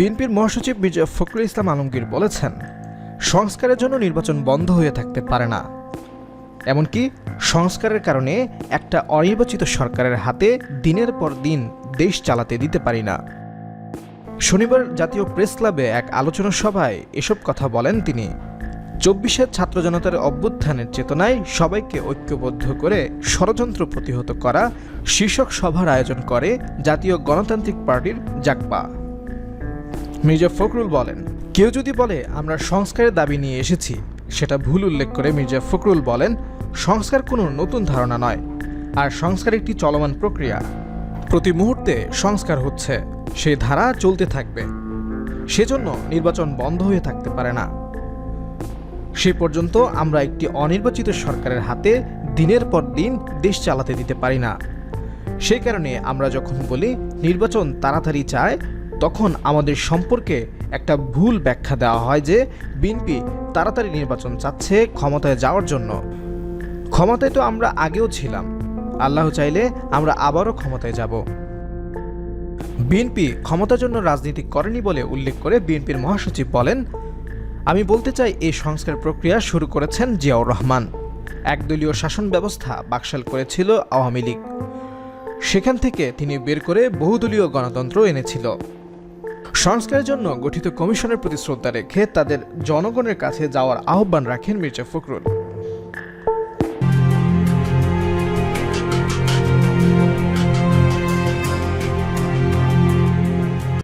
বিএনপির মহাসচিব মির্জা ফখরুল ইসলাম আলমগীর বলেছেন, সংস্কারের জন্য নির্বাচন বন্ধ হয়ে থাকতে পারে না। এমনকি সংস্কারের কারণে একটা অনির্বাচিত সরকারের হাতে দিনের পর দিন দেশ চালাতে দিতে পারি না। শনিবার জাতীয় প্রেস ক্লাবে এক আলোচনা সভায় এসব কথা বলেন তিনি। চব্বিশের ছাত্র জনতার অভ্যুত্থানের চেতনায় সবাইকে ঐক্যবদ্ধ করে ষড়যন্ত্র প্রতিহত করা শীর্ষক সভার আয়োজন করে জাতীয় গণতান্ত্রিক পার্টির জাকপা মির্জা ফখরুল বলেন, কেউ যদি বলে, আমরা সংস্কারের দাবি নিয়ে এসেছি, সেটা ভুল উল্লেখ করে মির্জা ফখরুল বলেন, সংস্কার কোনো নতুন ধারণা নয়, আর সংস্কার একটি চলমান প্রক্রিয়া। প্রতি মুহূর্তে সংস্কার হচ্ছে, সেই ধারা চলতে থাকবে। সেজন্য নির্বাচন বন্ধ হয়ে থাকতে পারে না। সে পর্যন্ত আমরা একটি অনির্বাচিত সরকারের হাতে দিনের পর দিন দেশ চালাতে দিতে পারি না। সেই কারণে আমরা যখন বলি, নির্বাচন তাড়াতাড়ি চায় তখন আমাদের সম্পর্কে একটা ভুল ব্যাখ্যা দেওয়া হয় যে বিএনপি তাড়াতাড়ি নির্বাচন চাচ্ছে ক্ষমতায় যাওয়ার জন্য। ক্ষমতায় তো আমরা আগেও ছিলাম। আল্লাহ চাইলে আমরা আবারও ক্ষমতায় যাব। বিএনপি ক্ষমতার জন্য রাজনীতি করেনি বলে উল্লেখ করে বিএনপির মহাসচিব বলেন, আমি বলতে চাই এই সংস্কার প্রক্রিয়া শুরু করেছেন জিয়াউর রহমান। একদলীয় শাসন ব্যবস্থা বাকশাল করেছিল আওয়ামী লীগ। সেখান থেকে তিনি বের করে বহুদলীয় গণতন্ত্র এনেছিল। সংস্কারের জন্য গঠিত কমিশনের প্রতি শ্রদ্ধা রেখে তাদের জনগণের কাছে যাওয়ার আহ্বান রাখেন মির্জা ফখরুল।